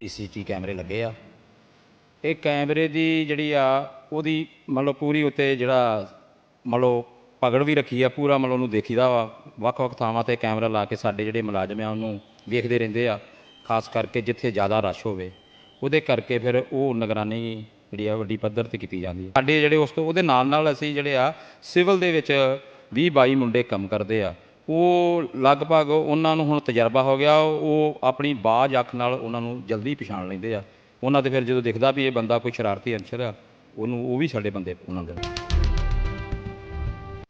CCT ਕੈਮਰੇ ਲੱਗੇ ਆ। ਇਹ ਕੈਮਰੇ ਦੀ ਜਿਹੜੀ ਆ, ਉਹਦੀ ਮਤਲਬ ਪੂਰੀ ਉੱਤੇ ਜਿਹੜਾ ਮਤਲਬ ਪਗੜ ਵੀ ਰੱਖੀ ਆ, ਪੂਰਾ ਮਤਲਬ ਉਹਨੂੰ ਦੇਖੀਦਾ ਵਾ। ਵੱਖ-ਵੱਖ ਥਾਵਾਂ ਤੇ ਕੈਮਰਾ ਲਾ ਕੇ ਸਾਡੇ ਜਿਹੜੇ ਮੁਲਾਜ਼ਮ ਆ, ਉਹਨੂੰ ਵੇਖਦੇ ਰਹਿੰਦੇ ਆ। ਖਾਸ ਕਰਕੇ ਜਿੱਥੇ ਜ਼ਿਆਦਾ ਰਸ਼ ਹੋਵੇ, ਉਹਦੇ ਕਰਕੇ ਫਿਰ ਉਹ ਨਿਗਰਾਨੀ ਜਿਹੜੀ ਆ, ਵੱਡੀ ਪੱਧਰ ਤੇ ਕੀਤੀ ਜਾਂਦੀ ਹੈ ਸਾਡੇ ਜਿਹੜੇ ਉਸ ਤੋਂ, ਉਹਦੇ ਨਾਲ ਨਾਲ ਅਸੀਂ ਜਿਹੜੇ ਆ, ਸਿਵਲ ਦੇ ਵਿੱਚ 20 22 ਮੁੰਡੇ ਕੰਮ ਕਰਦੇ ਆ। ਉਹ ਲਗਭਗ ਉਹਨਾਂ ਨੂੰ ਹੁਣ ਤਜਰਬਾ ਹੋ ਗਿਆ ਉਹ ਆਪਣੀ ਬਾਜ਼ ਅੱਖ ਨਾਲ ਉਹਨਾਂ ਨੂੰ ਜਲਦੀ ਪਛਾਣ ਲੈਂਦੇ ਆ ਉਹਨਾਂ ਤੇ ਫਿਰ ਜਦੋਂ ਦਿਖਦਾ ਵੀ ਇਹ ਬੰਦਾ ਕੋਈ ਸ਼ਰਾਰਤੀ ਅੰਸ਼ਰ ਆ ਉਹਨੂੰ ਉਹ ਵੀ ਸਾਡੇ ਬੰਦੇ ਉਹਨਾਂ ਦੇ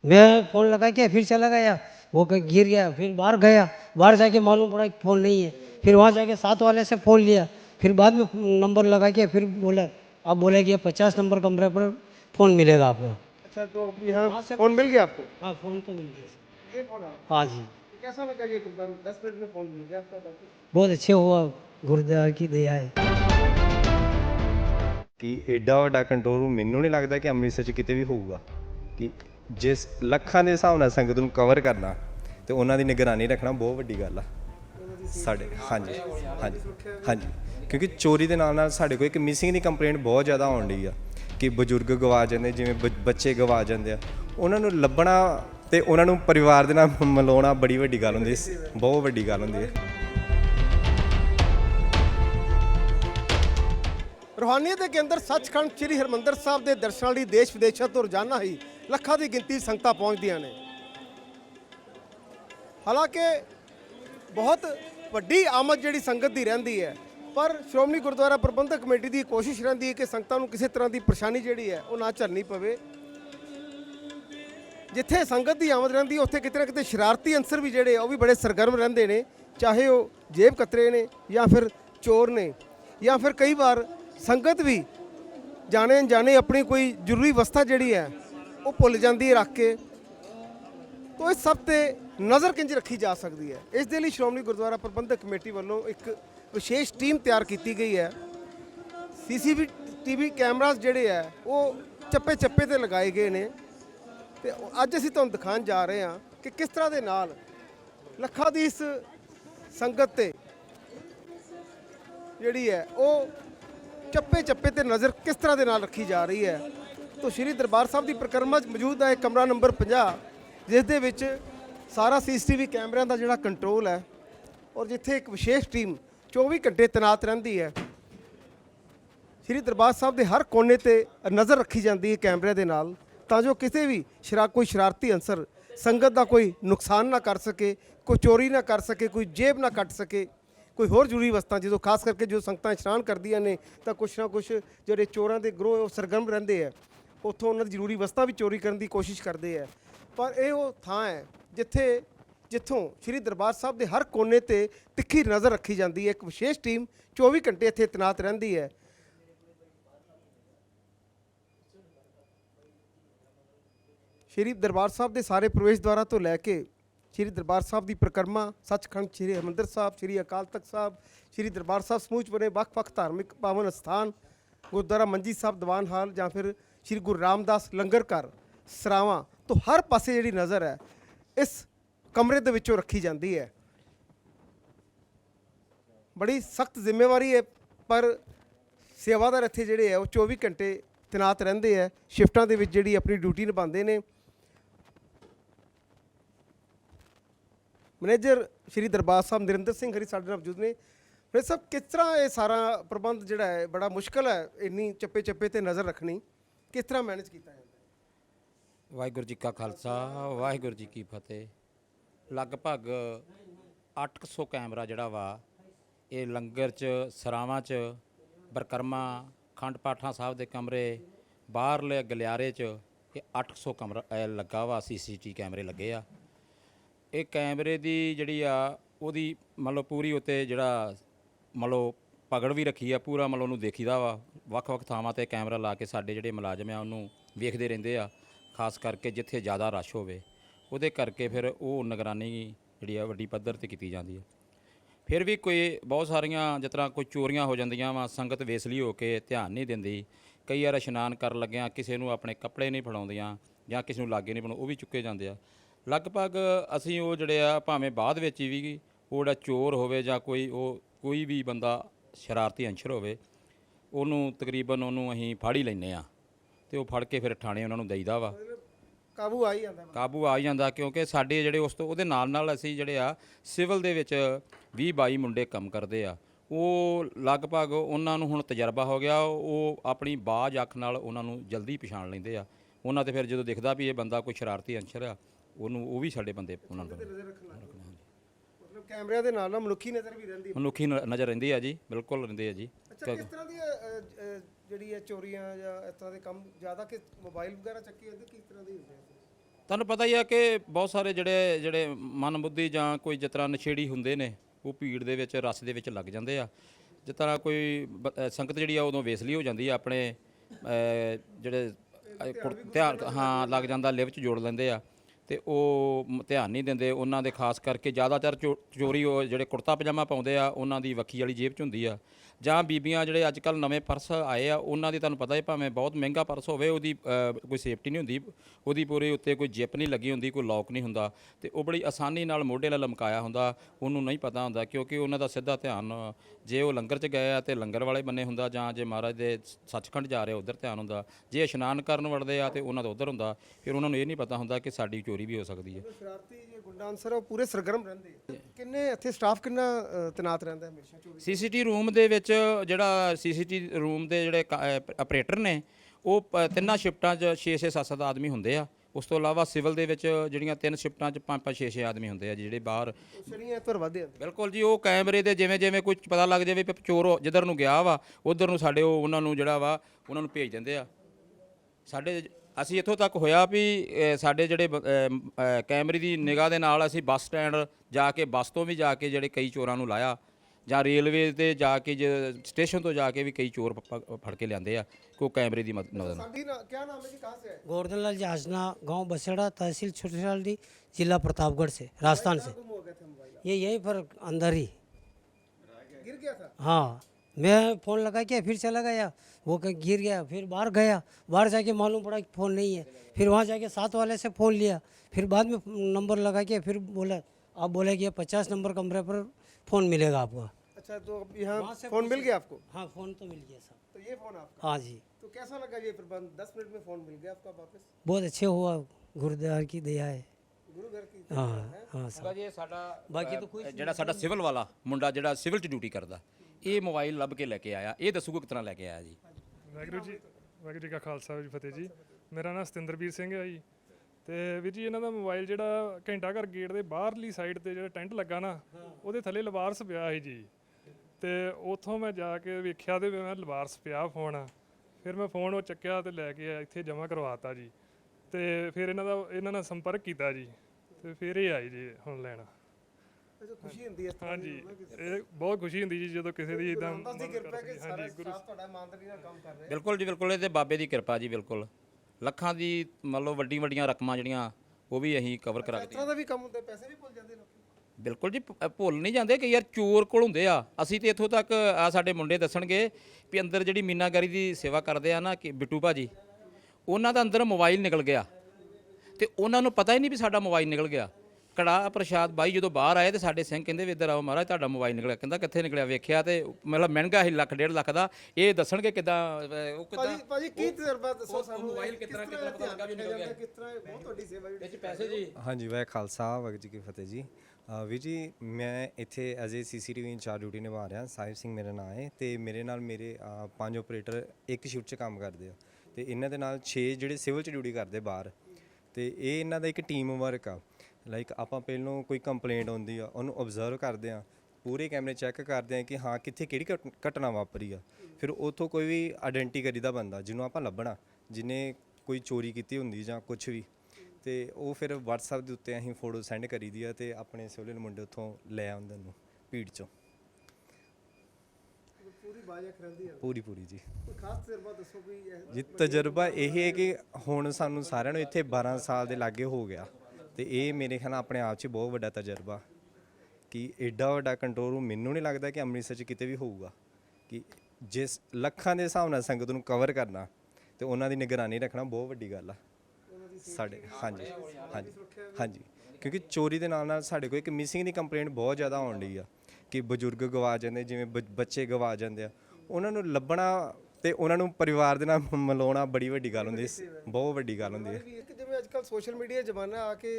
मैं फ़ोन लगा के फिर चला गया वो कहीं गिर गया फिर बाहर गया बाहर जाके मालूम पड़ा कि फ़ोन नहीं है फिर वहाँ जाके साथ वाले से फ़ोन लिया फिर बाद में नंबर लगा के फिर बोला आप बोले कि पचास नंबर कमरे पर फ़ोन मिलेगा आपको अच्छा तो अभी यहाँ फोन मिल गया आपको हाँ फ़ोन तो मिल गया ये फोन है हाँ जी कैसा लगा ये दस मिनट में फोन मिल गया आपका बहुत अच्छे हुआ गुरुदेव की दया है ਕਿ ਐਡਾ ਵੱਡਾ ਕੰਟਰੋਲ ਰੂਮ ਮੈਨੂੰ ਨਹੀਂ ਲੱਗਦਾ ਕਿ ਅੰਮ੍ਰਿਤਸਰ 'ਚ ਕਿਤੇ ਵੀ ਹੋਊਗਾ ਕਿ ਜਿਸ ਲੱਖਾਂ ਦੇ ਹਿਸਾਬ ਨਾਲ ਸੰਗਤ ਨੂੰ ਕਵਰ ਕਰਨਾ ਤੇ ਉਹਨਾਂ ਦੀ ਨਿਗਰਾਨੀ ਰੱਖਣਾ ਬਹੁਤ ਵੱਡੀ ਗੱਲ ਆ ਸਾਡੇ ਹਾਂਜੀ ਹਾਂਜੀ ਹਾਂਜੀ ਕਿਉਂਕਿ ਚੋਰੀ ਦੇ ਨਾਲ ਨਾਲ ਸਾਡੇ ਕੋਲ ਇੱਕ ਮਿਸਿੰਗ ਦੀ ਕੰਪਲੇਂਟ ਬਹੁਤ ਜ਼ਿਆਦਾ ਆਉਣ ਡਈ ਆ ਕਿ ਬਜ਼ੁਰਗ ਗਵਾ ਜਾਂਦੇ ਜਿਵੇਂ ਬ- ਬੱਚੇ ਗਵਾ ਜਾਂਦੇ ਆ ਉਹਨਾਂ ਨੂੰ ਲੱਭਣਾ ਤੇ ਉਹਨਾਂ ਨੂੰ ਪਰਿਵਾਰ ਦੇ ਨਾਲ ਮਿਲਾਉਣਾ ਬੜੀ ਵੱਡੀ ਗੱਲ ਹੁੰਦੀ ਹੈ। ਬਹੁਤ ਵੱਡੀ ਗੱਲ ਹੁੰਦੀ ਹੈ। ਰੂਹਾਨੀਅਤ ਦੇ ਕੇਂਦਰ ਸੱਚਖੰਡ ਸ੍ਰੀ ਹਰਮੰਦਰ ਸਾਹਿਬ ਦੇ ਦਰਸ਼ਨਾਂ ਲਈ ਦੇਸ਼ ਵਿਦੇਸ਼ਾਂ ਤੋਂ ਰੋਜ਼ਾਨਾ ਹੀ ਲੱਖਾਂ ਦੀ ਗਿਣਤੀ ਸੰਗਤਾਂ ਪਹੁੰਚਦੀਆਂ ਨੇ। ਹਾਲਾਂਕਿ ਬਹੁਤ ਵੱਡੀ ਆਮਦ ਜਿਹੜੀ ਸੰਗਤ ਦੀ ਰਹਿੰਦੀ ਹੈ, ਪਰ ਸ਼੍ਰੋਮਣੀ ਗੁਰਦੁਆਰਾ ਪ੍ਰਬੰਧਕ ਕਮੇਟੀ ਦੀ ਕੋਸ਼ਿਸ਼ ਰਹਿੰਦੀ ਹੈ ਕਿ ਸੰਗਤਾਂ ਨੂੰ ਕਿਸੇ ਤਰ੍ਹਾਂ ਦੀ ਪਰੇਸ਼ਾਨੀ ਜਿਹੜੀ ਹੈ, ਉਹ ਨਾ ਝੱਲਣੀ ਪਵੇ। ਜਿੱਥੇ ਸੰਗਤ ਦੀ ਆਮਦ ਰਹਿੰਦੀ ਹੈ, ਉੱਥੇ ਕਿਤੇ ਨਾ ਕਿਤੇ ਸ਼ਰਾਰਤੀ ਅੰਸਰ ਵੀ ਜਿਹੜੇ ਆ ਉਹ ਵੀ ਬੜੇ ਸਰਗਰਮ ਰਹਿੰਦੇ ਨੇ। ਚਾਹੇ ਉਹ ਜੇਬ ਕਤਰੇ ਨੇ ਜਾਂ ਫਿਰ ਚੋਰ ਨੇ ਜਾਂ ਫਿਰ ਕਈ ਵਾਰ ਸੰਗਤ ਵੀ ਜਾਣੇ ਜਾਣੇ ਆਪਣੀ ਕੋਈ ਜ਼ਰੂਰੀ ਵਸਤਾ ਜਿਹੜੀ ਹੈ ਉਹ ਭੁੱਲ ਜਾਂਦੀ ਹੈ ਰੱਖ ਕੇ। ਤੋ ਇਸ ਸਭ ਤੇ ਨਜ਼ਰ ਕਿੰਜ ਰੱਖੀ ਜਾ ਸਕਦੀ ਹੈ? ਇਸ ਦੇ ਲਈ ਸ਼੍ਰੋਮਣੀ ਗੁਰਦੁਆਰਾ ਪ੍ਰਬੰਧਕ ਕਮੇਟੀ ਵੱਲੋਂ ਇੱਕ ਵਿਸ਼ੇਸ਼ ਟੀਮ ਤਿਆਰ ਕੀਤੀ ਗਈ ਹੈ। ਸੀਸੀਟੀਵੀ ਟੀਵੀ ਕੈਮਰਾਸ ਜਿਹੜੇ ਆ ਉਹ ਚੱਪੇ ਚੱਪੇ ਤੇ ਲਗਾਏ ਗਏ ਨੇ। ਤੇ ਅੱਜ ਅਸੀਂ ਤੁਹਾਨੂੰ ਦਿਖਾਉਣ ਜਾ ਰਹੇ ਹਾਂ ਕਿ ਕਿਸ ਤਰ੍ਹਾਂ ਦੇ ਨਾਲ ਲੱਖਾਂ ਦੀ ਇਸ ਸੰਗਤ ਤੇ ਜਿਹੜੀ ਹੈ ਉਹ ਚੱਪੇ ਚੱਪੇ ਤੇ ਨਜ਼ਰ ਕਿਸ ਤਰ੍ਹਾਂ ਦੇ ਨਾਲ ਰੱਖੀ ਜਾ ਰਹੀ ਹੈ। ਤੋਂ ਸ਼੍ਰੀ ਦਰਬਾਰ ਸਾਹਿਬ ਦੀ ਪ੍ਰਕਰਮਾ 'ਚ ਮੌਜੂਦ ਹੈ ਕਮਰਾ ਨੰਬਰ 50 ਜਿਸ ਦੇ ਵਿੱਚ ਸਾਰਾ ਸੀਸੀਟੀਵੀ ਕੈਮਰਿਆਂ ਦਾ ਜਿਹੜਾ ਕੰਟਰੋਲ ਹੈ ਔਰ ਜਿੱਥੇ ਇੱਕ ਵਿਸ਼ੇਸ਼ ਟੀਮ 24 ਘੰਟੇ ਤੈਨਾਤ ਰਹਿੰਦੀ ਹੈ। ਸ਼੍ਰੀ ਦਰਬਾਰ ਸਾਹਿਬ ਦੇ ਹਰ ਕੋਨੇ ਤੇ ਨਜ਼ਰ ਰੱਖੀ ਜਾਂਦੀ ਹੈ ਕੈਮਰੇ ਦੇ ਨਾਲ। ਤਾਂ ਜੋ ਕਿਸੇ ਵੀ ਸ਼ਰਾ, ਕੋਈ ਸ਼ਰਾਰਤੀ ਅੰਸਰ ਸੰਗਤ ਦਾ ਕੋਈ ਨੁਕਸਾਨ ਨਾ ਕਰ ਸਕੇ, ਕੋਈ ਚੋਰੀ ਨਾ ਕਰ ਸਕੇ, ਕੋਈ ਜੇਬ ਨਾ ਕੱਟ ਸਕੇ, ਕੋਈ ਹੋਰ ਜ਼ਰੂਰੀ ਵਸਤਾਂ, ਜਦੋਂ ਖਾਸ ਕਰਕੇ ਜੋ ਸੰਗਤਾਂ ਇਸ਼ਨਾਨ ਕਰਦੀਆਂ ਨੇ, ਤਾਂ ਕੁਛ ਨਾ ਕੁਛ ਜਿਹੜੇ ਚੋਰਾਂ ਦੇ ਗਰੋਹ ਉਹ ਸਰਗਰਮ ਰਹਿੰਦੇ ਆ, ਉੱਥੋਂ ਉਹਨਾਂ ਦੀ ਜ਼ਰੂਰੀ ਵਸਤਾਂ ਵੀ ਚੋਰੀ ਕਰਨ ਦੀ ਕੋਸ਼ਿਸ਼ ਕਰਦੇ ਆ। ਪਰ ਇਹ ਉਹ ਥਾਂ ਹੈ ਜਿੱਥੇ, ਜਿੱਥੋਂ ਸ਼੍ਰੀ ਦਰਬਾਰ ਸਾਹਿਬ ਦੇ ਹਰ ਕੋਨੇ ਤੇ ਤਿੱਖੀ ਨਜ਼ਰ ਰੱਖੀ ਜਾਂਦੀ ਹੈ, ਇੱਕ ਵਿਸ਼ੇਸ਼ ਟੀਮ 24 ਘੰਟੇ ਇੱਥੇ ਤੈਨਾਤ ਰਹਿੰਦੀ ਹੈ। ਸ਼੍ਰੀ ਦਰਬਾਰ ਸਾਹਿਬ ਦੇ ਸਾਰੇ ਪ੍ਰਵੇਸ਼ ਦੁਆਰਾਂ ਤੋਂ ਲੈ ਕੇ ਸ਼੍ਰੀ ਦਰਬਾਰ ਸਾਹਿਬ ਦੀ ਪ੍ਰਕਰਮਾ, ਸੱਚਖੰਡ ਸ਼੍ਰੀ ਹਰਿਮੰਦਰ ਸਾਹਿਬ, ਸ਼੍ਰੀ ਅਕਾਲ ਤਖਤ ਸਾਹਿਬ, ਸ਼੍ਰੀ ਦਰਬਾਰ ਸਾਹਿਬ ਸਮੂਹ 'ਚ ਬਣੇ ਵੱਖ-ਵੱਖ ਧਾਰਮਿਕ ਪਾਵਨ ਸਥਾਨ ਗੁਰਦੁਆਰਾ ਮੰਜੀ ਸਾਹਿਬ, ਦੀਵਾਨ ਹਾਲ ਜਾਂ ਫਿਰ ਸ਼੍ਰੀ ਗੁਰੂ ਰਾਮਦਾਸ ਲੰਗਰ ਘਰ, ਸਰਾਵਾਂ ਤੋਂ ਹਰ ਪਾਸੇ ਜਿਹੜੀ ਨਜ਼ਰ ਹੈ, ਇਸ ਕਮਰੇ ਦੇ ਵਿੱਚੋਂ ਰੱਖੀ ਜਾਂਦੀ ਹੈ। ਬੜੀ ਸਖਤ ਜ਼ਿੰਮੇਵਾਰੀ ਹੈ, ਪਰ ਸੇਵਾਦਾਰ ਇੱਥੇ ਜਿਹੜੇ ਆ ਉਹ 24 ਘੰਟੇ ਤੈਨਾਤ ਰਹਿੰਦੇ ਆ ਸ਼ਿਫਟਾਂ ਦੇ ਵਿੱਚ ਜਿਹੜੀ ਆਪਣੀ ਡਿਊਟੀ ਨਿਭਾਉਂਦੇ ਨੇ। ਮੈਨੇਜਰ ਸ਼੍ਰੀ ਦਰਬਾਰ ਸਾਹਿਬ ਨਰਿੰਦਰ ਸਿੰਘ ਹਰੀ ਸਾਡੇ ਨਾਲ ਮੌਜੂਦ ਨੇ। ਫਿਰ ਸਭ ਕਿਸ ਤਰ੍ਹਾਂ ਇਹ ਸਾਰਾ ਪ੍ਰਬੰਧ ਜਿਹੜਾ ਹੈ, ਬੜਾ ਮੁਸ਼ਕਲ ਹੈ, ਇੰਨੀ ਚੱਪੇ ਚੱਪੇ ਤੇ ਨਜ਼ਰ ਰੱਖਣੀ, ਕਿਸ ਤਰ੍ਹਾਂ ਮੈਨੇਜ ਕੀਤਾ ਜਾਂਦਾ ਹੈ? ਵਾਹਿਗੁਰੂ ਜੀ ਕਾ ਖਾਲਸਾ, ਵਾਹਿਗੁਰੂ ਜੀ ਕੀ ਫਤਿਹ। ਲਗਭਗ 800 ਕੈਮਰਾ ਜਿਹੜਾ ਵਾ, ਇਹ ਲੰਗਰ 'ਚ, ਸਰਾਵਾਂ 'ਚ, ਬਰਕਰਮਾ, ਖੰਡ ਪਾਠਾਂ ਸਾਹਿਬ ਦੇ ਕਮਰੇ, ਬਾਹਰਲੇ ਗਲਿਆਰੇ 'ਚ, ਇਹ 800 ਕਮਰਾ ਲੱਗਾ ਵਾ ਸੀਸੀਟੀ ਕੈਮਰੇ ਲੱਗੇ ਆ। ਇਹ ਕੈਮਰੇ ਦੀ ਜਿਹੜੀ ਆ, ਉਹਦੀ ਮਤਲਬ ਪੂਰੀ ਉੱਤੇ ਜਿਹੜਾ ਮਤਲਬ ਪਗੜ ਵੀ ਰੱਖੀ ਆ, ਪੂਰਾ ਮਤਲਬ ਉਹਨੂੰ ਦੇਖੀਦਾ ਵਾ। ਵੱਖ-ਵੱਖ ਥਾਵਾਂ ਤੇ ਕੈਮਰਾ ਲਾ ਕੇ ਸਾਡੇ ਜਿਹੜੇ ਮੁਲਾਜ਼ਮ ਆ, ਉਹਨੂੰ ਵੇਖਦੇ ਰਹਿੰਦੇ ਆ, ਖਾਸ ਕਰਕੇ ਜਿੱਥੇ ਜ਼ਿਆਦਾ ਰਸ਼ ਹੋਵੇ। ਉਹਦੇ ਕਰਕੇ ਫਿਰ ਉਹ ਨਿਗਰਾਨੀ ਜਿਹੜੀ ਆ, ਵੱਡੀ ਪੱਧਰ ਤੇ ਕੀਤੀ ਜਾਂਦੀ ਹੈ ਫਿਰ ਵੀ ਕੋਈ ਬਹੁਤ ਸਾਰੀਆਂ ਜਿਸ ਤਰ੍ਹਾਂ ਕੋਈ ਚੋਰੀਆਂ ਹੋ ਜਾਂਦੀਆਂ ਵਾ, ਸੰਗਤ ਵੇਸਲੀ ਹੋ ਕੇ ਧਿਆਨ ਨਹੀਂ ਦਿੰਦੀ। ਕਈ ਵਾਰ ਇਸ਼ਨਾਨ ਕਰਨ ਲੱਗਿਆਂ, ਕਿਸੇ ਨੂੰ ਆਪਣੇ ਕੱਪੜੇ ਨਹੀਂ ਫੜਾਉਂਦੀਆਂ ਜਾਂ ਕਿਸੇ ਨੂੰ ਲਾਗੇ ਨਹੀਂ ਬਣਾਉ, ਉਹ ਵੀ ਚੁੱਕੇ ਜਾਂਦੇ ਆ। ਲਗਭਗ ਅਸੀਂ ਉਹ ਜਿਹੜੇ ਆ ਭਾਵੇਂ ਬਾਅਦ ਵਿੱਚ ਵੀ ਉਹ ਜਿਹੜਾ ਚੋਰ ਹੋਵੇ ਜਾਂ ਕੋਈ ਉਹ ਕੋਈ ਵੀ ਬੰਦਾ ਸ਼ਰਾਰਤੀ ਅੰਸ਼ਰ ਹੋਵੇ ਉਹਨੂੰ ਤਕਰੀਬਨ ਉਹਨੂੰ ਅਸੀਂ ਫੜ ਹੀ ਲੈਨੇ ਆ ਤੇ ਉਹ ਫੜ ਕੇ ਫਿਰ ਥਾਣੇ ਉਹਨਾਂ ਨੂੰ ਦੇਈਦਾ ਵਾ। ਕਾਬੂ ਆ ਹੀ ਜਾਂਦਾ ਵਾ। ਕਾਬੂ ਆ ਹੀ ਜਾਂਦਾ ਕਿਉਂਕਿ ਸਾਡੇ ਜਿਹੜੇ ਉਸ ਤੋਂ ਉਹਦੇ ਨਾਲ ਨਾਲ ਅਸੀਂ ਜਿਹੜੇ ਆ ਸਿਵਲ ਦੇ ਵਿੱਚ 20 22 ਮੁੰਡੇ ਕੰਮ ਕਰਦੇ ਆ। ਉਹ ਲਗਭਗ ਉਹਨਾਂ ਨੂੰ ਹੁਣ ਤਜਰਬਾ ਹੋ ਗਿਆ ਉਹ ਆਪਣੀ ਬਾਜ ਅੱਖ ਨਾਲ ਉਹਨਾਂ ਨੂੰ ਜਲਦੀ ਪਛਾਣ ਲੈਂਦੇ ਆ। ਉਹਨਾਂ ਤੇ ਫਿਰ ਜਦੋਂ ਦਿਖਦਾ ਵੀ ਇਹ ਬੰਦਾ ਕੋਈ ਸ਼ਰਾਰਤੀ ਅੰਸ਼ਰ ਆ ਉਹਨੂੰ ਉਹ ਵੀ ਸਾਡੇ ਬੰਦੇ ਉਹਨਾਂ ਨੂੰ ਮਤਲਬ ਕੈਮਰਿਆਂ ਦੇ ਨਾਲ ਨਾਲ ਮਨੁੱਖੀ ਨਜ਼ਰ ਵੀ ਰਹਿੰਦੀ ਹੈ। ਮਨੁੱਖੀ ਨ- ਨਜ਼ਰ ਰਹਿੰਦੀ ਆ ਜੀ ਬਿਲਕੁਲ ਰਹਿੰਦੀ ਆ ਜੀ। ਅੱਛਾ ਕਿਸ ਤਰ੍ਹਾਂ ਦੀ ਜਿਹੜੀ ਹੈ ਚੋਰੀਆਂ ਜਾਂ ਇਸ ਤਰ੍ਹਾਂ ਦੇ ਕੰਮ ਜ਼ਿਆਦਾ ਕਿ ਮੋਬਾਈਲ ਵਗੈਰਾ ਚੱਕੀ ਹੁੰਦੇ ਕਿਸ ਤਰ੍ਹਾਂ ਦੀ ਹੁੰਦੇ ਆ ਤੁਹਾਨੂੰ ਪਤਾ ਹੀ ਆ ਕਿ ਬਹੁਤ ਸਾਰੇ ਜਿਹੜੇ ਜਿਹੜੇ ਮਨਬੁੱਧੀ ਜਾਂ ਕੋਈ ਜਿਸ ਤਰ੍ਹਾਂ ਨਸ਼ੇੜੀ ਹੁੰਦੇ ਨੇ ਉਹ ਭੀੜ ਦੇ ਵਿੱਚ ਰਸ ਦੇ ਵਿੱਚ ਲੱਗ ਜਾਂਦੇ ਆ। ਜਿਸ ਤਰ੍ਹਾਂ ਕੋਈ ਬ- ਅ, ਸੰਗਤ ਜਿਹੜੀ ਆ ਉਦੋਂ ਵੇਸਲੀ ਹੋ ਜਾਂਦੀ ਆ ਆਪਣੇ ਅ, ਜਿਹੜੇ ਅ, ਕੁੜ- ਧਿਆਨ ਹਾਂ ਲੱਗ ਜਾਂਦਾ ਲਿਵ ਚ ਜੋੜ ਲੈਂਦੇ ਆ। ਤੇ ਉਹ ਧਿਆਨ ਨਹੀਂ ਦਿੰਦੇ। ਉਹਨਾਂ ਦੇ ਖਾਸ ਕਰਕੇ ਜ਼ਿਆਦਾਤਰ ਚੋ- ਚੋਰੀ ਉਹ ਜਿਹੜੇ ਕੁੜਤਾ ਪਜਾਮਾ ਪਾਉਂਦੇ ਆ, ਉਹਨਾਂ ਦੀ ਵੱਖੀ ਵਾਲੀ ਜੇਬ ਚ ਹੁੰਦੀ ਆ। ਜਾਂ ਬੀਬੀਆਂ ਜਿਹੜੇ ਅੱਜ ਕੱਲ ਨਵੇਂ ਪਰਸ ਆਏ ਆ, ਉਹਨਾਂ ਦੀ ਤੁਹਾਨੂੰ ਪਤਾ ਹੈ ਭਾਵੇਂ ਬਹੁਤ ਮਹਿੰਗਾ ਪਰਸ ਹੋਵੇ, ਉਹਦੀ ਕੋਈ ਸੇਫਟੀ ਨਹੀਂ ਹੁੰਦੀ। ਉਹਦੀ ਪੂਰੇ ਉੱਤੇ ਕੋਈ ਜਿਪ ਨਹੀਂ ਲੱਗੀ ਹੁੰਦੀ, ਕੋਈ ਲੌਕ ਨਹੀਂ ਹੁੰਦਾ। ਤੇ ਉਹ ਬੜੀ ਆਸਾਨੀ ਨਾਲ ਮੋਢੇ ਨਾਲ ਲਮਕਾਇਆ ਹੁੰਦਾ। ਉਹਨੂੰ ਨਹੀਂ ਪਤਾ ਹੁੰਦਾ, ਕਿਉਂਕਿ ਉਹਨਾਂ ਦਾ ਸਿੱਧਾ ਧਿਆਨ ਜੇ ਉਹ ਲੰਗਰ 'ਚ ਗਏ ਆ ਤੇ ਲੰਗਰ ਵਾਲੇ ਬੰਨੇ ਹੁੰਦਾ, ਜਾਂ ਜੇ ਮਹਾਰਾਜ ਦੇ ਸੱਚਖੰਡ ਜਾ ਰਹੇ ਉਧਰ ਧਿਆਨ ਹੁੰਦਾ। ਜੇ ਇਸ਼ਨਾਨ ਕਰਨ ਵੜਦੇ ਆ ਤੇ ਉਹਨਾਂ ਦਾ ਉਧਰ ਹੁੰਦਾ। ਫਿਰ ਉਹਨਾਂ ਨੂੰ ਇਹ ਨਹੀਂ ਪਤਾ ਹੁੰਦਾ ਕਿ ਸਾਡੀ ਚੋਰੀ ਵੀ ਹੋ ਸਕਦੀ ਹੈ। ਜੋ ਸ਼ਰਾਰਤੀ ਜੇ ਗੁੰਡਾ ਅਨਸਰ ਆ, ਉਹ ਪੂਰੇ ਸਰਗਰਮ ਰਹਿੰਦੇ ਆ। ਕਿੰਨੇ ਇੱਥੇ ਸਟਾਫ ਕਿੰਨਾ ਅ, ਤੈਨਾਤ ਰਹਿੰਦਾ ਹੈ ਹਮੇਸ਼ਾ ਚੋਰੀ ਸੀਸੀਟੀ ਰੂਮ ਦੇ ਵਿੱਚ ਜਿਹੜਾ ਸੀਸੀਟੀ ਰੂਮ ਦੇ ਜਿਹੜੇ ਆਪਰੇਟਰ ਨੇ ਉਹ ਪ- ਤਿੰਨਾਂ ਸ਼ਿਫਟਾਂ 'ਚ 6-6 7-7 ਆਦਮੀ ਹੁੰਦੇ ਆ। ਉਸ ਤੋਂ ਇਲਾਵਾ ਸਿਵਲ ਦੇ ਵਿੱਚ ਜਿਹੜੀਆਂ ਤਿੰਨ ਸ਼ਿਫਟਾਂ 'ਚ 5-5 6-6 ਆਦਮੀ ਹੁੰਦੇ ਆ ਜਿਹੜੇ ਬਾਹਰ ਸ਼ਨੀ ਐਤਵਾਰ ਵਧੇ ਆ। ਬਿਲਕੁਲ ਜੀ ਉਹ ਕੈਮਰੇ ਦੇ ਜਿਵੇਂ ਜਿਵੇਂ ਕੋਈ ਪਤਾ ਲੱਗ ਜਾਵੇ ਵੀ ਚੋਰ ਜਿੱਧਰ ਨੂੰ ਗਿਆ ਵਾ ਉਧਰ ਨੂੰ ਸਾਡੇ ਉਹ ਉਹਨਾਂ ਨੂੰ ਜਿਹੜਾ ਵਾ ਉਹਨਾਂ ਨੂੰ ਭੇਜ ਦਿੰਦੇ ਆ। ਸਾਡੇ ਅਸੀਂ ਇੱਥੋਂ ਤੱਕ ਹੋਇਆ ਵੀ ਅ, ਸਾਡੇ ਜਿਹੜੇ ਬ- ਅ, ਮ, ਅ, ਕੈਮਰੇ ਦੀ ਨਿਗਾਹ ਦੇ ਨਾਲ ਅਸੀਂ ਬੱਸ ਸਟੈਂਡ ਜਾ ਕੇ ਬੱਸ ਤੋਂ ਵੀ ਜਾ ਕੇ ਜਿਹੜੇ ਕਈ ਚੋਰਾਂ ਨੂੰ ਲਾਇਆ ਜਾਂ ਰੇਲਵੇ ਤੇ ਜਾ ਕੇ ਜੇ ਸਟੇਸ਼ਨ ਤੋਂ ਜਾ ਕੇ ਵੀ ਕਈ ਚੋਰ ਪ- ਪ- ਫੜ ਕੇ ਲਿਆਂਦੇ ਆ ਕੋ ਕੈਮਰੇ ਦੀ ਮਦਦ ਨਾਲ ਸਾਡੀ ਨਾ ਕੀ ਨਾਮ ਹੈ ਜੀ ਕਹਾਂ ਸੇ ਹੈ गोवर्धन लाल जाजना गांव बसेड़ा तहसील छोटेशाली जिला प्रतापगढ़ से राजस्थान से गुम हो गए थे मोबाइल ये यहीं पर अंदर ही गिर गया था हाँ मैं फ़ोन लगा के फिर चला गया वो कहीं गिर गया फिर बाहर गया बाहर जाके मालूम पड़ा कि फ़ोन नहीं है फिर वहाँ जाके साथ वाले से फ़ोन लिया फिर बाद में नंबर लगा के फिर बोला आप बोले कि पचास नंबर कमरे पर फ़ोन मिलेगा आपको अच्छा तो अब यहाँ वहाँ से फोन मिल गया आपको हाँ फ़ोन तो मिल गया साहब तो ये फोन आपका हाँ जी तो कैसा लगा ये प्रबंध दस मिनट में फोन मिल गया आपका वापस बहुत अच्छे हुआ गुरुद्वार की दया है गुरु घर की हाँ हाँ साहब ਜੀ ਸਾਡਾ ਬਾਕੀ ਤਾਂ ਕੋਈ ਜਿਹੜਾ ਸਾਡਾ ਸਿਵਲ ਵਾਲਾ ਮੁੰਡਾ ਜਿਹੜਾ ਸਿਵਲ 'ਚ ਡਿਊਟੀ ਕਰਦਾ ਇਹ ਮੋਬਾਈਲ ਲੱਭ ਕੇ ਲੈ ਕੇ ਆਇਆ, ਇਹ ਦੱਸੂਗਾ ਕਿਸ ਤਰ੍ਹਾਂ ਲੈ ਕੇ ਆਇਆ ਜੀ। ਵਾਹਿਗੁਰੂ ਜੀ ਵਾਹਿਗੁਰੂ ਜੀ ਕਾ ਖਾਲਸਾ ਜੀ ਫਤਿਹ ਜੀ। ਮੇਰਾ ਨਾਮ ਸਤਿੰਦਰਵੀਰ ਸਿੰਘ ਹੈ ਜੀ। ਤੇ ਵੀਰ ਜੀ, ਇਹਨਾਂ ਦਾ ਮੋਬਾਈਲ ਜਿਹੜਾ ਘੰਟਾ ਘਰ ਗੇਟ ਦੇ ਬਾਹਰਲੀ ਸਾਈਡ ਤੇ ਜਿਹੜਾ ਟੈਂਟ ਲੱਗਾ ਨਾ, ਉਹਦੇ ਥੱਲੇ ਲਵਾਰਸ ਪਿਆ ਸੀ ਜੀ। ਤੇ ਉਥੋਂ ਮੈਂ ਜਾ ਕੇ ਵੇਖਿਆ ਤੇ ਮੈਂ ਲਵਾਰਸ ਪਿਆ ਫੋਨ। ਫਿਰ ਮੈਂ ਫੋਨ ਉਹ ਚੱਕਿਆ ਤੇ ਲੈ ਕੇ ਇੱਥੇ ਜਮ੍ਹਾਂ ਕਰਵਾਤਾ ਜੀ। ਤੇ ਫਿਰ ਇਹਨਾਂ ਦਾ, ਇਹਨਾਂ ਨਾਲ ਸੰਪਰਕ ਕੀਤਾ ਜੀ। ਤੇ ਫਿਰ ਇਹ ਆਈ ਜੀ ਹੁਣ ਲੈਣਾ। ਬਹੁਤ ਖੁਸ਼ੀ ਹੁੰਦੀ ਜੀ ਜਦੋਂ ਕਿਸੇ ਦੀ ਇਦਾਂ ਬਿਲਕੁਲ ਜੀ ਬਿਲਕੁਲ ਇਹ ਤੇ ਬਾਬੇ ਦੀ ਕਿਰਪਾ ਜੀ ਬਿਲਕੁਲ। ਲੱਖਾਂ ਦੀ ਮੰਨ ਲਓ ਵੱਡੀ ਵੱਡੀਆਂ ਰਕਮਾਂ ਜਿਹੜੀਆਂ ਉਹ ਵੀ ਅਸੀਂ ਕਵਰ ਕਰਾ ਇਸ ਦਿੱਤੀਆਂ ਦਾ ਵੀ ਕੰਮ ਹੁੰਦਾ ਪੈਸੇ ਵੀ ਭੁੱਲ ਜਾਂਦੇ ਲੋਕੀ? ਬਿਲਕੁਲ ਜੀ ਭੁੱਲ ਨਹੀਂ ਜਾਂਦੇ ਕਿ ਯਾਰ ਚੋਰ ਕੋਲ ਹੁੰਦੇ ਆ। ਅਸੀਂ ਤੇ ਇੱਥੋਂ ਤੱਕ ਆ ਸਾਡੇ ਮੁੰਡੇ ਦੱਸਣਗੇ ਵੀ ਅੰਦਰ ਜਿਹੜੀ ਮੀਨਾਗਰੀ ਦੀ ਸੇਵਾ ਕਰਦੇ ਆ ਨਾ ਕਿ ਬਿੱਟੂ ਭਾਜੀ ਉਹਨਾਂ ਦਾ ਅੰਦਰ ਮੋਬਾਈਲ ਨਿਕਲ ਗਿਆ। ਤੇ ਉਹਨਾਂ ਨੂੰ ਪਤਾ ਹੀ ਨਹੀਂ ਵੀ ਸਾਡਾ ਮੋਬਾਈਲ ਨਿਕਲ ਗਿਆ। ਕੜਾ ਪ੍ਰਸ਼ਾਦ ਬਾਈ ਜਦੋਂ ਬਾਹਰ ਆਏ ਤੇ ਸਾਡੇ ਸਿੰਘ ਕਹਿੰਦੇ ਵੀ ਇੱਧਰ ਆਓ ਮਹਾਰਾਜ ਤੁਹਾਡਾ ਮੋਬਾਈਲ ਨਿਕਲਿਆ। ਕਹਿੰਦਾ ਕਿੱਥੇ ਨਿਕਲਿਆ? ਵੇਖਿਆ ਤੇ ਮਤਲਬ ਮਹਿੰਗਾ ਸੀ ਲੱਖ ਡੇਢ ਲੱਖ ਦਾ। ਇਹ ਦੱਸਣਗੇ ਕਿਦਾਂ ਉਹ ਕਿਦਾਂ? ਭਾਜੀ ਭਾਜੀ ਕੀ ਤਜਰਬਾ ਦੱਸੋ ਸਾਨੂੰ? ਮੋਬਾਈਲ ਕਿਸ ਤਰ੍ਹਾਂ- ਕਿਸ ਤਰ੍ਹਾਂ ਪਤਾ ਲੱਗਾ ਵੀ ਨਿਕਲ ਗਿਆ? ਕਿਸ ਤਰ੍ਹਾਂ ਬਹੁਤ ਵੱਡੀ ਸੇਵਾ ਜਿਹੜੀ ਵਿੱਚ ਪੈਸੇ ਜੀ। ਹਾਂਜੀ ਵਾਹਿ ਖਾਲਸਾ ਵਾਹਿਗੁਰੂ ਜੀ ਕੀ ਫਤਿਹ ਜੀ। ਵੀਰ ਜੀ ਮੈਂ ਇੱਥੇ as a CCTV in charge duty ਨਿਭਾ ਰਿਹਾ ਸਾਹਿਬ ਸਿੰਘ ਮੇਰਾ ਨਾਮ ਹੈ ਤੇ ਮੇਰੇ ਨਾਲ ਮੇਰੇ ਅ, ਪੰਜ ਆਪਰੇਟਰ ਇੱਕ ਸ਼ਿਫਟ 'ਚ ਕੰਮ ਕਰਦੇ ਆ। ਤੇ ਇਹਨਾਂ ਦੇ ਨਾਲ 6 ਜਿਹੜੇ ਸਿਵਲ 'ਚ ਡਿਊਟੀ ਕਰਦੇ ਬਾਹਰ। ਤੇ ਇਹ ਇਹਨਾਂ ਦਾ ਇੱਕ ਟੀਮ ਵਰਕ ਆ। ਲਾਈਕ ਆਪਾਂ ਪਹਿਲੋਂ ਕੋਈ ਕੰਪਲੇਂਟ ਆਉਂਦੀ ਆ ਉਹਨੂੰ ਆਬਜ਼ਰਵ ਕਰਦੇ ਆ ਪੂਰੇ ਕੈਮਰੇ ਚੈੱਕ ਕਰਦੇ ਆ ਕਿ ਹਾਂ ਕਿੱਥੇ ਕਿਹੜੀ ਘਟ- ਘਟਨਾ ਵਾਪਰੀ ਆ। ਫਿਰ ਉੱਥੋਂ ਕੋਈ ਵੀ ਆਇਡੈਂਟੀ ਕਰੀਦਾ ਬੰਦਾ ਜਿਹਨੂੰ ਆਪਾਂ ਲੱਭਣਾ ਜਿਹਨੇ ਕੋਈ ਚੋਰੀ ਕੀਤੀ ਹੁੰਦੀ ਜਾਂ ਕੁਝ ਵੀ ਤੇ ਉਹ ਫਿਰ WhatsApp ਦੇ ਉੱਤੇ ਅਸੀਂ ਫੋਟੋ ਸੈਂਡ ਕਰੀਦੀ ਆ ਤੇ ਆਪਣੇ ਸਿਵਲ ਮੁੰਡੇ ਉੱਥੋਂ ਲੈ ਆਉਂਦੇ ਨੂੰ ਭੀੜ ਚੋਂ। ਪੂਰੀ ਪੂਰੀ ਪੂਰੀ ਜੀ। ਕੋਈ ਖਾਸ ਤਜਰਬਾ ਦੱਸੋ ਕੋਈ ਇਹ- ਜੀ ਤਜਰਬਾ ਇਹ ਹੈ ਕਿ ਹੁਣ ਸਾਨੂੰ ਸਾਰਿਆਂ ਨੂੰ ਇੱਥੇ 12 ਸਾਲ ਦੇ ਲਾਗੇ ਹੋ ਗਿਆ। ਤੇ ਇਹ ਮੇਰੇ ਖਿਆਲ ਨਾਲ ਆਪਣੇ ਆਪ 'ਚ ਬਹੁਤ ਵੱਡਾ ਤਜਰਬਾ ਕਿ ਐਡਾ ਵੱਡਾ ਕੰਟਰੋਲ ਰੂਮ ਮੈਨੂੰ ਨਹੀਂ ਲੱਗਦਾ ਕਿ ਅੰਮ੍ਰਿਤਸਰ 'ਚ ਕਿਤੇ ਵੀ ਹੋਊਗਾ ਕਿ ਜਿਸ ਲੱਖਾਂ ਦੇ ਹਿਸਾਬ ਨਾਲ ਸੰਗਤ ਨੂੰ ਕਵਰ ਕਰਨਾ ਤੇ ਉਹਨਾਂ ਦੀ ਨਿਗਰਾਨੀ ਰੱਖਣਾ ਬਹੁਤ ਵੱਡੀ ਗੱਲ ਆ। ਸਾਡੇ ਹਾਂਜੀ ਹਾਂਜੀ ਹਾਂਜੀ ਕਿਉਂਕਿ ਚੋਰੀ ਦੇ ਨਾਲ ਨਾਲ ਸਾਡੇ ਕੋਲ ਇੱਕ ਮਿਸਿੰਗ ਦੀ ਕੰਪਲੇਂਟ ਬਹੁਤ ਜ਼ਿਆਦਾ ਆਉਣ ਡਈ ਆ ਕਿ ਬਜ਼ੁਰਗ ਗਵਾ ਜਾਂਦੇ ਜਿਵੇਂ ਬ- ਬੱਚੇ ਗਵਾ ਜਾਂਦੇ ਆ। ਉਹਨਾਂ ਨੂੰ ਲੱਭਣਾ ਤੇ ਉਹਨਾਂ ਨੂੰ ਪਰਿਵਾਰ ਦੇ ਨਾਲ ਮਿਲਾਉਣਾ ਬੜੀ ਵੱਡੀ ਗੱਲ ਹੁੰਦੀ ਹੈ। ਬਹੁਤ ਵੱਡੀ ਗੱਲ ਹੁੰਦੀ ਹੈ। ਅੱਜ ਕੱਲ ਸੋਸ਼ਲ ਮੀਡੀਆ ਜ਼ਮਾਨਾ ਆ ਕੇ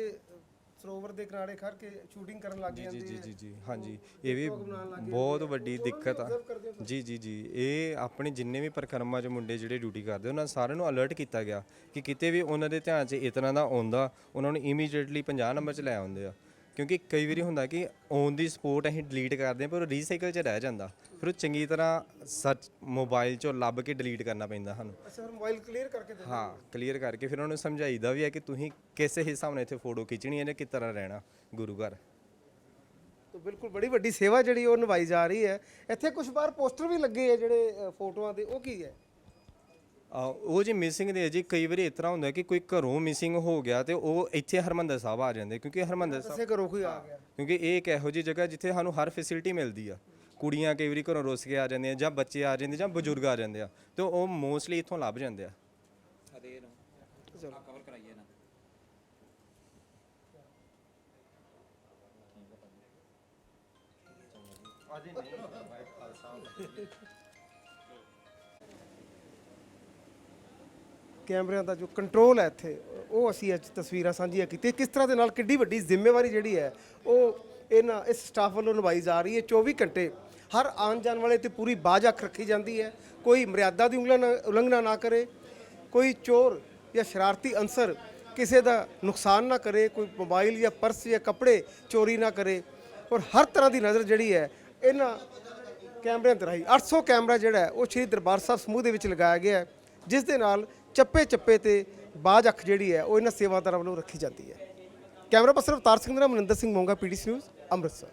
ਸਰੋਵਰ ਦੇ ਕਿਨਾਰੇ ਖੜ ਕੇ ਸ਼ੂਟਿੰਗ ਕਰਨ ਲੱਗ ਜੀ ਜਾਂਦੇ ਜੀ ਜੀ ਜੀ ਹਾਂਜੀ। ਇਹ ਵੀ ਬਹੁਤ ਵੱਡੀ ਦਿੱਕਤ ਆ। ਜੀ ਜੀ ਜੀ। ਇਹ ਆਪਣੇ ਜਿੰਨੇ ਵੀ ਪ੍ਰਕਰਮਾਂ 'ਚ ਮੁੰਡੇ ਜਿਹੜੇ ਡਿਊਟੀ ਕਰਦੇ ਉਹਨਾਂ ਸਾਰਿਆਂ ਨੂੰ ਅਲਰਟ ਕੀਤਾ ਗਿਆ ਕਿ ਕਿਤੇ ਵੀ ਉਹਨਾਂ ਦੇ ਧਿਆਨ 'ਚ ਤਰ੍ਹਾਂ ਦਾ ਆਉਂਦਾ ਉਹਨਾਂ ਨੂੰ ਇਮੀਡੀਏਟਲੀ 50 ਨੰਬਰ 'ਚ ਲੈ ਆਉਂਦੇ ਆ। ਕਿਉਂਕਿ ਕਈ ਵਾਰੀ ਹੁੰਦਾ ਕਿ ਔਨ ਦੀ ਸਪੋਰਟ ਅਸੀਂ ਡਿਲੀਟ ਕਰਦੇ ਹਾਂ ਪਰ ਉਹ ਰੀਸਾਈਕਲ 'ਚ ਰਹਿ ਜਾਂਦਾ। ਫਿਰ ਉਹ ਚੰਗੀ ਤਰ੍ਹਾਂ ਸਰਚ ਮੋਬਾਈਲ 'ਚੋਂ ਲੱਭ ਕੇ ਡਿਲੀਟ ਕਰਨਾ ਪੈਂਦਾ ਸਾਨੂੰ। ਅੱਛਾ ਫਿਰ ਮੋਬਾਈਲ ਕਲੀਅਰ ਕਰਕੇ ਦੇ ਹਾਂ ਕਲੀਅਰ ਕਰਕੇ ਫਿਰ ਉਹਨਾਂ ਨੂੰ ਸਮਝਾਈਦਾ ਵੀ ਹੈ ਕਿ ਤੁਸੀਂ ਕਿਸ ਹਿਸਾਬ ਨਾਲ ਇੱਥੇ ਫੋਟੋ ਖਿੱਚਣੀ ਹੈ ਜਾਂ ਕਿਸ ਤਰ੍ਹਾਂ ਰਹਿਣਾ ਗੁਰੂ ਘਰ। ਤਾਂ ਬਿਲਕੁਲ ਬੜੀ ਵੱਡੀ ਸੇਵਾ ਜਿਹੜੀ ਉਹ ਨਿਭਾਈ ਜਾ ਰਹੀ ਹੈ। ਇੱਥੇ ਕੁਝ ਬਾਹਰ ਪੋਸਟਰ ਵੀ ਲੱਗੇ ਆ ਜਿਹੜੇ ਫੋਟੋਆਂ ਦੇ ਉਹ ਕੀ ਹੈ? ਉਹ ਜੀ ਮਿਸਿੰਗ ਦੇ ਜੀ ਕਈ ਵਾਰੀ ਇਸ ਤਰ੍ਹਾਂ ਹੁੰਦਾ ਕਿ ਕੋਈ ਘਰੋਂ ਮਿਸਿੰਗ ਹੋ ਗਿਆ ਤੇ ਉਹ ਇੱਥੇ ਹਰਮੰਦਰ ਸਾਹਿਬ ਆ ਜਾਂਦੇ ਕਿਉਂਕਿ ਹਰਮੰਦਰ ਸਾਹਿਬ ਕਰੋ ਕੋਈ ਆ ਗਿਆ। ਕਿਉਂਕਿ ਇਹ ਇੱਕ ਇਹੋ ਜਿਹੀ ਜਗ੍ਹਾ ਜਿੱਥੇ ਸਾਨੂੰ ਹਰ ਫੈਸਿਲਿਟੀ ਮਿਲਦੀ ਆ। ਕੁੜੀਆਂ ਕਈ ਵਾਰੀ ਘਰੋਂ ਰੁੱਸ ਕੇ ਆ ਜਾਂਦੀਆਂ ਜਾਂ ਬੱਚੇ ਆ ਜਾਂਦੇ ਜਾਂ ਬਜ਼ੁਰਗ ਆ ਜਾਂਦੇ ਆ ਤੇ ਉਹ ਮੋਸਟਲੀ ਇੱਥੋਂ ਲੱਭ ਜਾਂਦੇ ਆ। ਕਵਰ ਕਰਾਈਏ ਨਾ। ਕੈਮਰਿਆਂ ਦਾ ਜੋ ਕੰਟਰੋਲ ਹੈ ਇੱਥੇ, ਉਹ ਅਸੀਂ ਅੱਜ ਤਸਵੀਰਾਂ ਸਾਂਝੀਆਂ ਕੀਤੀਆਂ। ਕਿਸ ਤਰ੍ਹਾਂ ਦੇ ਨਾਲ ਕਿੱਡੀ ਵੱਡੀ ਜ਼ਿੰਮੇਵਾਰੀ ਜਿਹੜੀ ਹੈ, ਉਹ ਇਹਨਾਂ, ਇਸ ਸਟਾਫ ਵੱਲੋਂ ਨਿਭਾਈ ਜਾ ਰਹੀ ਹੈ। 24 ਘੰਟੇ ਹਰ ਆਉਣ ਜਾਣ ਵਾਲੇ ਤੇ ਪੂਰੀ ਬਾਜ ਅੱਖ ਰੱਖੀ ਜਾਂਦੀ ਹੈ। ਕੋਈ ਮਰਿਆਦਾ ਦੀ ਉਲੰਘਣਾ ਉਲੰਘਣਾ ਨਾ ਕਰੇ, ਕੋਈ ਚੋਰ ਜਾਂ ਸ਼ਰਾਰਤੀ ਅੰਸਰ ਕਿਸੇ ਦਾ ਨੁਕਸਾਨ ਨਾ ਕਰੇ, ਕੋਈ ਮੋਬਾਈਲ ਜਾਂ ਪਰਸ ਜਾਂ ਕੱਪੜੇ ਚੋਰੀ ਨਾ ਕਰੇ। ਔਰ ਹਰ ਤਰ੍ਹਾਂ ਦੀ ਨਜ਼ਰ ਜਿਹੜੀ ਹੈ, ਇਹਨਾਂ ਕੈਮਰਿਆਂ ਤੇ ਰਾਹੀਂ। 800 ਕੈਮਰਾ ਜਿਹੜਾ ਉਹ ਸ਼੍ਰੀ ਦਰਬਾਰ ਸਾਹਿਬ ਸਮੂਹ ਦੇ ਵਿੱਚ ਲਗਾਇਆ ਗਿਆ ਜਿਸ ਦੇ ਨਾਲ ਚੱਪੇ ਚੱਪੇ ਤੇ ਬਾਜ ਅੱਖ ਜਿਹੜੀ ਹੈ, ਉਹ ਇਹਨਾਂ ਸੇਵਾਦਾਰਾਂ ਵੱਲੋਂ ਰੱਖੀ ਜਾਂਦੀ ਹੈ। ਕੈਮਰਾ ਪਰਸਨ ਅਵਤਾਰ ਸਿੰਘ ਦੇ ਨਾਲ ਮਨਿੰਦਰ ਸਿੰਘ ਮੋਂਗਾ, ਪੀਡੀਸੀ ਨਿਊਜ਼, ਅੰਮ੍ਰਿਤਸਰ।